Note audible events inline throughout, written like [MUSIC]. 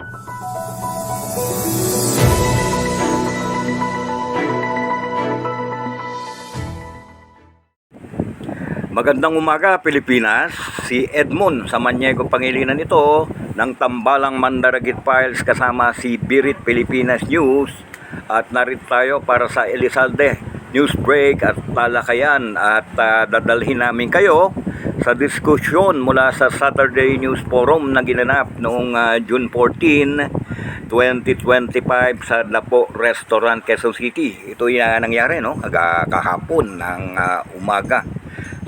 Magandang umaga Pilipinas, si Edmond sa Maniego Pangilinan ito ng Tambalang Mandaragit Files kasama si Birit Pilipinas News. At narito tayo para sa Elizalde News Break at talakayan. At ah, dadalhin namin kayo sa diskusyon mula sa Saturday News Forum na ginanap noong ah, June 14 2025 sa Lapo Restaurant, Quezon City. Ito yung nangyari no, kahapon ng ah, umaga.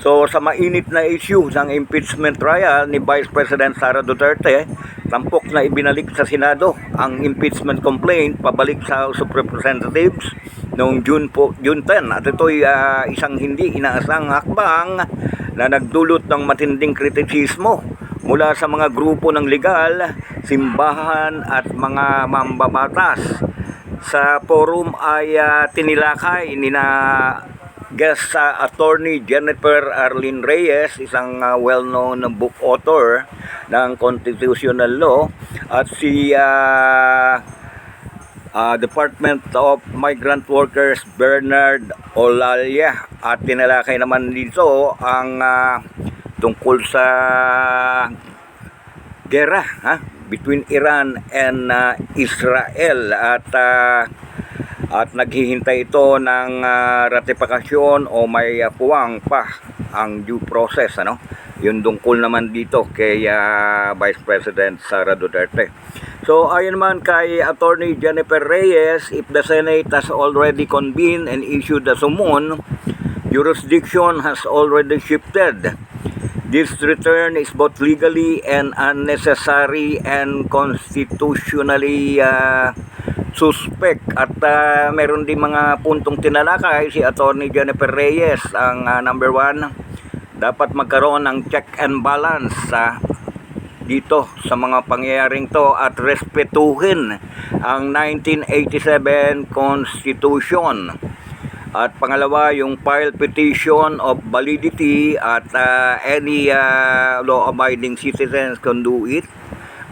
So sa mainit na issue ng impeachment trial ni Vice President Sara Duterte, tampok na ibinalik sa Senado ang impeachment complaint pabalik sa House of Representatives noong June, po, June 10. At ito'y ah, isang hindi inaasang hakbang na nagdulot ng matinding kritisismo mula sa mga grupo ng legal, simbahan at mga mambabatas. Sa forum ay ah, tinilakay ni na guest sa attorney Jennifer Arlene Reyes, isang ah, well-known book author ng constitutional law at si ah, ah, Department of Migrant Workers Bernard Olalia. At tinalakay naman dito ang ah, tungkol sa gera ha? Between Iran and ah, Israel. At ah, at naghihintay ito ng ah, ratifikasyon o may uh, puwang pa ang due process ano yung tungkol naman dito kay ah, Vice President Sara Duterte. So ayon naman kay Attorney Jennifer Reyes if the Senate has already convened and issued a summon jurisdiction has already shifted. This return is both legally and unnecessary and constitutionally uh, suspect. At uh, meron din mga puntong tinalakay si Attorney Jennifer Reyes ang uh, number one dapat magkaroon ng check and balance sa dito sa mga pangyayaring to at respetuhin ang 1987 Constitution at pangalawa, yung file petition of validity at uh, any uh, law-abiding citizens can do it.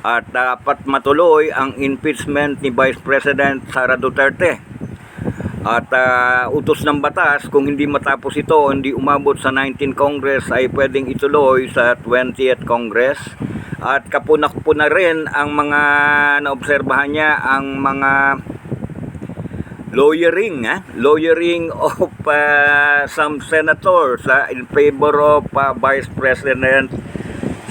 At dapat matuloy ang impeachment ni Vice President Sara Duterte. At uh, utos ng batas, kung hindi matapos ito, hindi umabot sa 19 Congress, ay pwedeng ituloy sa 20th Congress. At kapunak po na rin ang mga naobserbahan niya, ang mga lawyering ha? lawyering [LAUGHS] of uh, some senators ha? in favor of uh, Vice President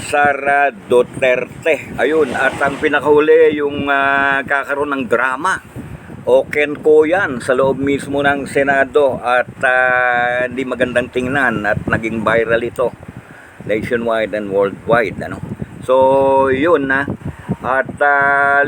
Sara Duterte ayun at ang pinakahuli yung uh, kakaroon ng drama Oken ko yan sa loob mismo ng Senado at uh, magandang tingnan at naging viral ito nationwide and worldwide ano. So yun na. At uh,